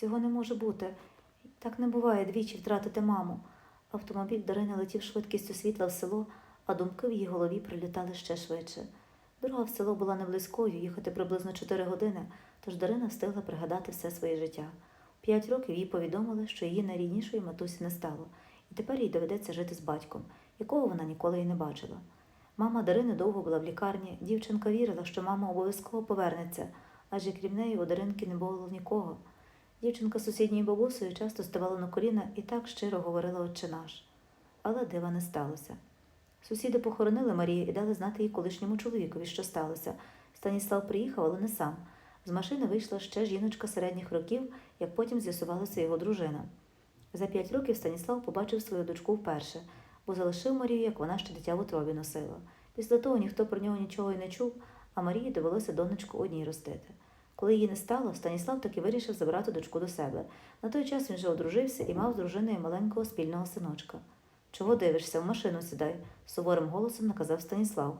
Цього не може бути. Так не буває двічі втратити маму. Автомобіль Дарини летів швидкістю світла в село, а думки в її голові прилітали ще швидше. Дорога в село була не близькою, їхати приблизно 4 години, тож Дарина встигла пригадати все своє життя. В П'ять років їй повідомили, що її найріднішої матусі не стало, і тепер їй доведеться жити з батьком, якого вона ніколи й не бачила. Мама Дарини довго була в лікарні. Дівчинка вірила, що мама обов'язково повернеться, адже крім неї у Даринки не було нікого. Дівчинка з сусідньою бабусею часто ставала на коліна і так щиро говорила «Отче наш». Але дива не сталося. Сусіди похоронили Марію і дали знати їй колишньому чоловікові, що сталося. Станіслав приїхав, але не сам. З машини вийшла ще жіночка середніх років, як потім з'ясувалася його дружина. За п'ять років Станіслав побачив свою дочку вперше, бо залишив Марію, як вона ще дитя в утробі носила. Після того ніхто про нього нічого й не чув, а Марії довелося донечку одній ростити. Коли її не стало, Станіслав таки вирішив забрати дочку до себе. На той час він вже одружився і мав з дружиною маленького спільного синочка. Чого дивишся, в машину сідай, суворим голосом наказав Станіслав.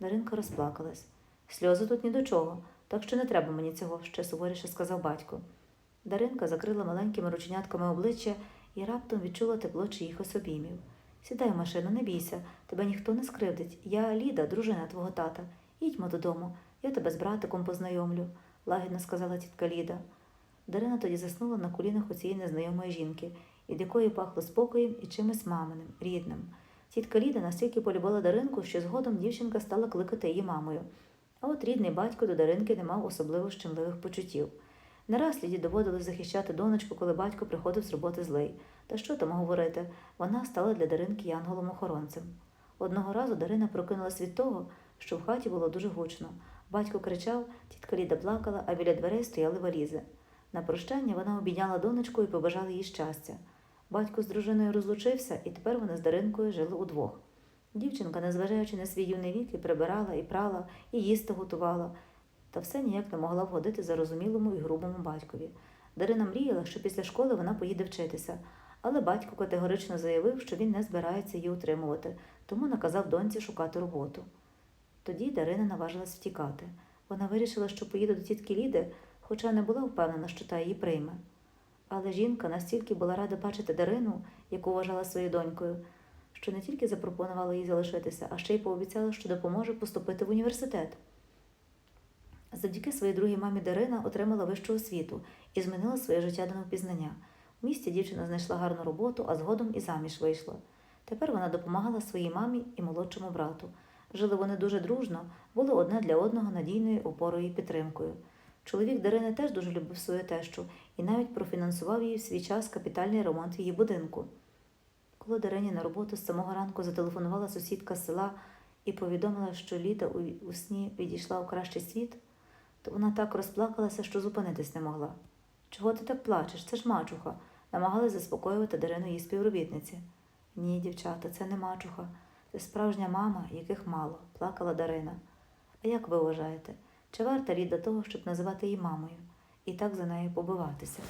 Даринка розплакалась. Сльози тут ні до чого, так що не треба мені цього, ще суворіше сказав батько. Даринка закрила маленькими рученятками обличчя і раптом відчула тепло чиїхось обіймів. Сідай в машину, не бійся, тебе ніхто не скривдить. Я Ліда, дружина твого тата. Їдьмо додому, я тебе з братиком познайомлю, лагідно сказала тітка Ліда. Дарина тоді заснула на колінах у цієї незнайомої жінки, від якої пахло спокоєм і чимось маминим, рідним. Тітка Ліда настільки полюбила Даринку, що згодом дівчинка стала кликати її мамою. А от рідний батько до Даринки не мав особливо щемливих почуттів. Не раз Ліді доводилось захищати донечку, коли батько приходив з роботи злий. Та що там говорити, вона стала для Даринки янголом-охоронцем. Одного разу Дарина прокинулась від того, що в хаті було дуже гучно. Батько кричав, тітка Ліда плакала, а біля дверей стояли валізи. На прощання вона обійняла донечку і побажала їй щастя. Батько з дружиною розлучився, і тепер вони з Даринкою жили удвох. Дівчинка, незважаючи на свій юний вік, і прибирала, і прала, і їсти готувала, та все ніяк не могла вгодити зарозумілому і грубому батькові. Дарина мріяла, що після школи вона поїде вчитися, але батько категорично заявив, що він не збирається її утримувати, тому наказав доньці шукати роботу. Тоді Дарина наважилась втікати. Вона вирішила, що поїде до тітки Ліди, хоча не була впевнена, що та її прийме. Але жінка настільки була рада бачити Дарину, яку вважала своєю донькою, що не тільки запропонувала їй залишитися, а ще й пообіцяла, що допоможе поступити в університет. Завдяки своїй другій мамі Дарина отримала вищу освіту і змінила своє життя до навпізнання. У місті дівчина знайшла гарну роботу, а згодом і заміж вийшла. Тепер вона допомагала своїй мамі і молодшому брату. Жили вони дуже дружно, були одне для одного надійною опорою і підтримкою. Чоловік Дарини теж дуже любив свою тещу і навіть профінансував їй в свій час капітальний ремонт її будинку. Коли Дарині на роботу з самого ранку зателефонувала сусідка з села і повідомила, що Ліда у, у сні відійшла у кращий світ, то вона так розплакалася, що зупинитись не могла. Чого ти так плачеш? Це ж мачуха, намагалась заспокоювати Дарину її співробітниці. Ні, дівчата, це не мачуха. Це справжня мама, яких мало, плакала Дарина. А як ви вважаєте, чи варта Ліда того, щоб називати її мамою і так за нею побиватися?